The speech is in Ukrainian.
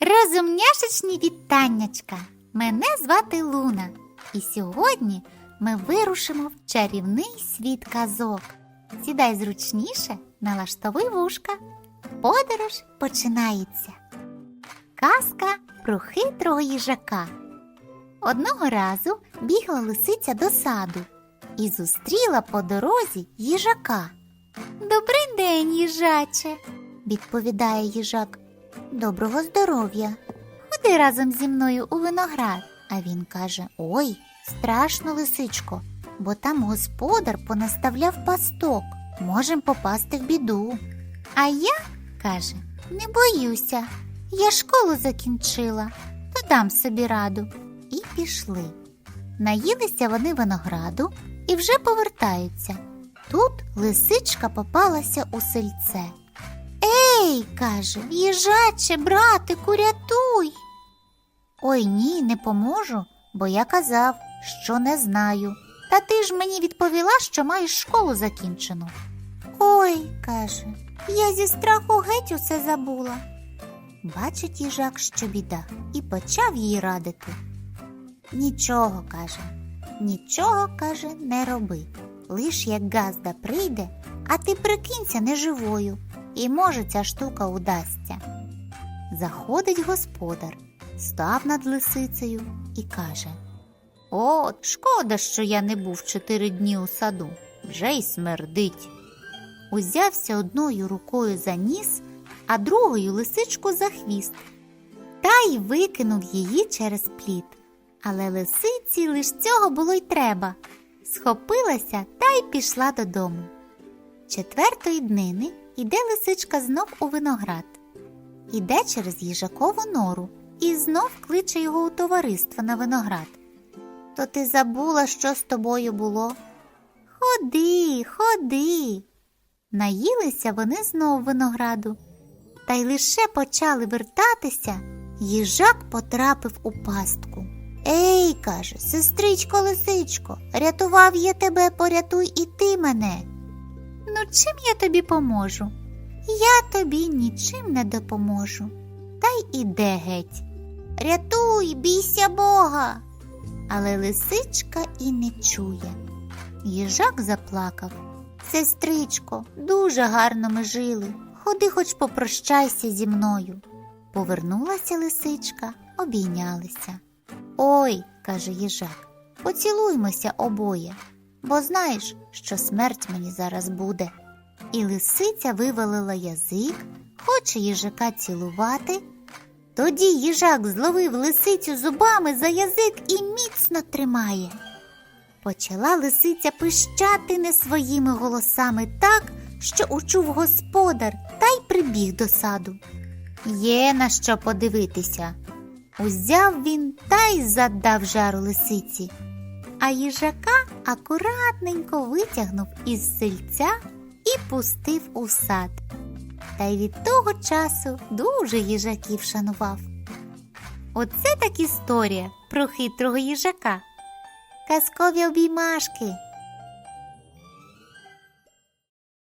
Розумняшечні вітаннячка! Мене звати Луна, і сьогодні ми вирушимо в чарівний світ казок. Сідай зручніше, налаштовуй вушка. Подорож починається. Казка про хитрого їжака. Одного разу бігла лисиця до саду і зустріла по дорозі їжака. Добрий день, їжаче, відповідає їжак. Доброго здоров'я. Ходи разом зі мною у виноград. А він каже: Ой, страшно, лисичко, бо там господар понаставляв пасток. Можем попасти в біду. А я, каже, не боюся. Я школу закінчила, то дам собі раду. І пішли. Наїлися вони винограду і вже повертаються. Тут лисичка попалася у сельце. Ей, каже, їжаче, братику, рятуй. Ой ні, не поможу, бо я казав, що не знаю. Та ти ж мені відповіла, що маєш школу закінчену. Ой, каже, я зі страху геть усе забула. Бачить їжак, що біда, і почав їй радити. Нічого, каже, нічого, каже, не роби. Лиш як газда прийде, а ти прикинься неживою, і може ця штука удасться. Заходить господар, став над лисицею і каже: От, шкода, що я не був чотири дні у саду, вже й смердить. Узявся одною рукою за ніс, а другою лисичку за хвіст, та й викинув її через плід. Але лисиці лиш цього було й треба. Схопилася та й пішла додому. Четвертої днини іде лисичка знов у виноград. Іде через їжакову нору і знов кличе його у товариство на виноград. То ти забула, що з тобою було? Ходи, ходи. Наїлися вони знов винограду. Та й лише почали вертатися, їжак потрапив у пастку. Ей, каже, сестричко лисичко, рятував я тебе, порятуй і ти мене. Ну, чим я тобі поможу? Я тобі нічим не допоможу. Та й іде геть. Рятуй, бійся Бога. Але лисичка і не чує. Їжак заплакав. Сестричко, дуже гарно ми жили. Ходи, хоч попрощайся зі мною. Повернулася лисичка, обійнялися. Ой, каже їжак, поцілуймося обоє, бо знаєш, що смерть мені зараз буде. І лисиця вивалила язик, хоче їжака цілувати. Тоді їжак зловив лисицю зубами за язик і міцно тримає. Почала лисиця пищати не своїми голосами так, що учув господар та й прибіг до саду. Є на що подивитися. Узяв він та й задав жару лисиці, а їжака акуратненько витягнув із сельця і пустив у сад. Та й від того часу дуже їжаків шанував. Оце так історія про хитрого їжака. Казкові обіймашки